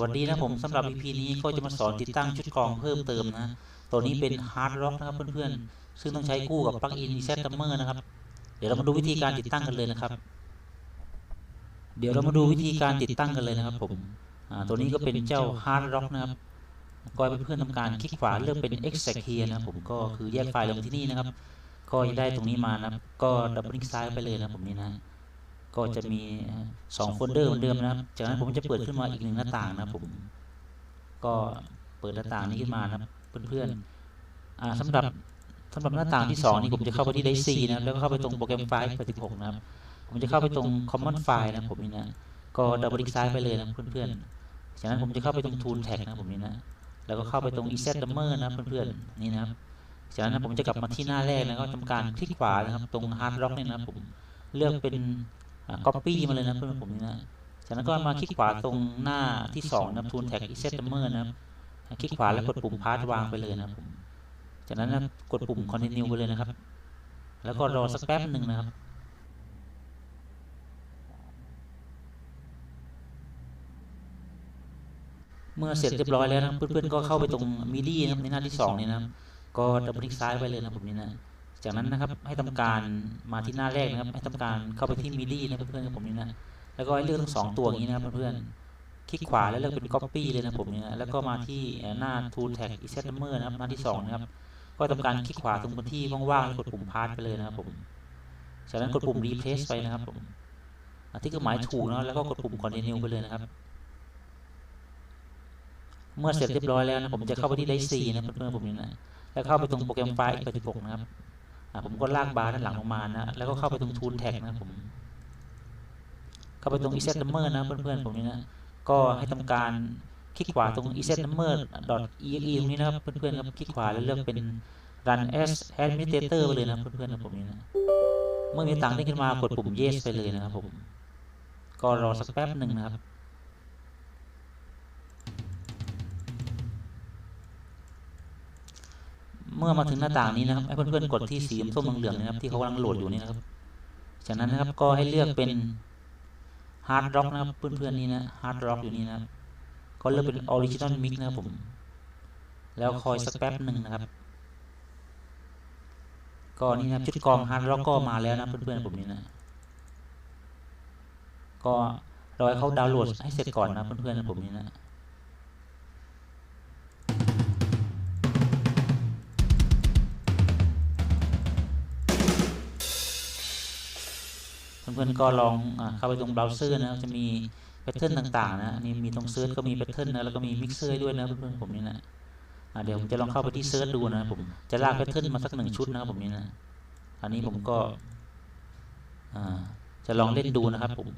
วัสดีนะผมสำหรับ EP นี้ก็จะมาสอนติดตั้งชุดกรองเพิ่มเติมนะ ตัวนี้เป็น Hard Rock นะครับเพื่อนๆ ซึ่งต้องใช้คู่กับปลั๊กอิน Reset Timer นะครับ เดี๋ยวเรามาดูวิธีการติดตั้งกันเลยนะครับ เดี๋ยวเรามาดูวิธีการติดตั้งกันเลยนะครับ ผมอ่าตัวนี้ก็เป็นเจ้า Hard Rock นะครับก็ให้เพื่อนๆทำการคลิกขวาเลือกเป็น Extract Here นะครับผมก็คือแยกไฟล์ลงที่นี่นะครับ ก็จะได้ตรงนี้มานะครับ ก็ดับเบิลคลิกซ้ายไปเลยนะผมนี่นะ ก็จะมี 2 โฟลเดอร์เหมือนเดิมนะครับ จากนั้นผมจะเปิดขึ้นมาอีกหนึ่งหน้าต่างนะครับผม ก็เปิดหน้าต่างนี้ขึ้นมานะครับเพื่อนๆอ่าสำหรับสำหรับหน้าต่างที่สองนี่ผมจะเข้าไปที่ไดซีนะครับแล้วก็เข้าไปตรงโปรแกรมไฟล์86นะครับ ผมจะเข้าไปตรง Common File นะผมนี่นะ ก็ดับเบิลคลิกซ้ายไปเลยนะเพื่อนๆ จากนั้นผมจะเข้าไปตรง Tool Tag นะผมนี่นะ แล้วก็เข้าไปตรง Reset Timer นะเพื่อนๆ นี่นะครับ จากนั้นผมจะกลับมาที่หน้าแรกแล้วก็ทำการคลิกขวานะครับตรง Hard Rock เนี่ยนะครับผม เลือกเป็น ก๊อปปี้มาเลยนะเพื่อนผมนี่นะจากนั้นก็มาคลิกขวาตรงหน้าที่2นะครับ Tool Tag Reset Timer นะครับคลิกขวาแล้วกดปุ่มพาสวางไปเลยนะครับผมจากนั้นนะกดปุ่ม Continue ไปเลยนะครับ แล้วก็รอสักแป๊บหนึ่งนะครับเมื่อเสร็จเรียบร้อยแล้วนะเพื่อนๆก็เข้าไปตรงมิดี้นะครับในหน้าที่สองนี่นะครับก็ดับเบิลคลิกซ้ายไปเลยนะผมนี่นะ จากนั้นนะครับให้ทำการมาที่หน้าแรกนะครับ ให้ทำการเข้าไปที่มิดี้นะเพื่อนๆกับผมนี่นะแล้วก็ให้เลือกทั้งสองตัวอย่างนี้นะครับเพื่อนๆคลิกขวาแล้วเลือกเป็น Copy เลยนะผมนี่นะแล้วก็มาที่หน้า Tool Tag Reset Timer นะครับหน้าที่สองนะครับก็ทำการคลิกขวาตรงพื้นที่ว่างๆแล้วกดปุ่มพาสไปเลยนะครับผมจากนั้นกดปุ่ม Replace ไปนะครับผมอะที่เครื่องหมายถูกนะแล้วก็กดปุ่ม Continue ไปเลยนะครับ เมื่อเสร็จเรียบร้อยแล้วนะผมจะเข้าไปที่ไดซีนะเพื่อนๆผมนี่นะแล้วเข้าไปตรงโปรแกรมไฟล์ x86 นะครับอะ ผมก็ลากบาร์ด้านหลังลงมานะแล้วก็เข้าไปตรง Tool Tag นะผม เข้าไปตรง Reset Number นะเพื่อนๆผมนี่นะก็ให้ทำการคลิกขวาตรง e s e t Number .exe ตรงนี้นะครับเพื่อนๆครับคลิกขวาแล้วเลือกเป็น Run as Administrator ไปเลยนะเพื่อนๆนะผมนี่นะเมื่อมีต่างได้ขึ้นมากดปุ่ม Yes ไปเลยนะครับผม ก็รอสักแป๊บหนึ่งนะครับ เมื่อมาถึงหน้าต่างนี้นะครับให้เพื่อนๆกดที่สีส้มเหลืองนะครับที่เขากำลังโหลดอยู่นี่นะครับ จากนั้นนะครับก็ให้เลือกเป็น Hard Rock นะครับเพื่อนๆนี่นะ Hard Rock อยู่นี่นะครับก็เลือกเป็น Original Mix นะครับผม แล้วคอยสักแป๊บหนึ่งนะครับ ก็นี่นะชุดกรอง Hard Rock ก็มาแล้วนะเพื่อนๆผมนี่นะก็รอให้เขาดาวน์โหลดให้เสร็จก่อนนะเพื่อนๆผมนี่นะ เพื่อนๆก็ลองเข้าไปตรงเบราว์เซอร์นะจะมีแพทเทิร์นต่างๆนะนี่มีตรงเซิร์ชก็มีแพทเทิร์นนะแล้วก็มีมิกเซอร์ด้วยนะเพื่อนๆผมนี่นะเดี๋ยวผมจะลองเข้าไปที่เซิร์ชดูนะผมจะลากแพทเทิร์นมาสักหนึ่งชุดนะครับผมนี่นะอันนี้ผมก็อ่าจะลองเล่นดูนะครับผม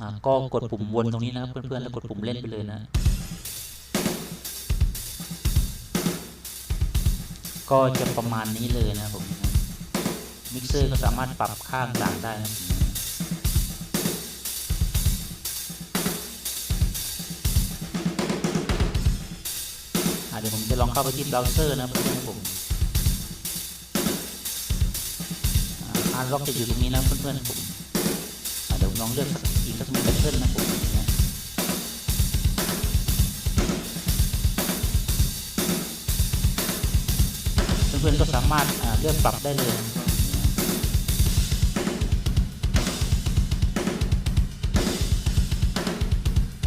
อ่าก็กดปุ่มวนตรงนี้นะครับเพื่อนๆแล้วกดปุ่มเล่นไปเลยนะก็จะประมาณนี้เลยนะผมมิกเซอร์ก็สามารถปรับค่าต่างได้นะผมนะ ดี๋ยวผมจะลองเข้าไปที่เบราว์เซอร์นะเพื่อนๆผมอาร์ล็อกจะอยู่ตรงนี้นะเพื่อนๆผมเดี๋ยวน้องเลือกอีกสักหนึ่งแพทเทิร์นนะผมเพื่อนๆก็สามารถเลือกปรับได้เลย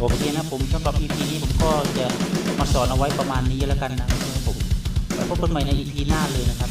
โอเคนะผมสำหรับ EP นี้ผมก็จะมาสอนเอาไว้ประมาณนี้แล้วกันนะครับผมแล้วพบกันใหม่ใน EP หน้าเลยนะครับ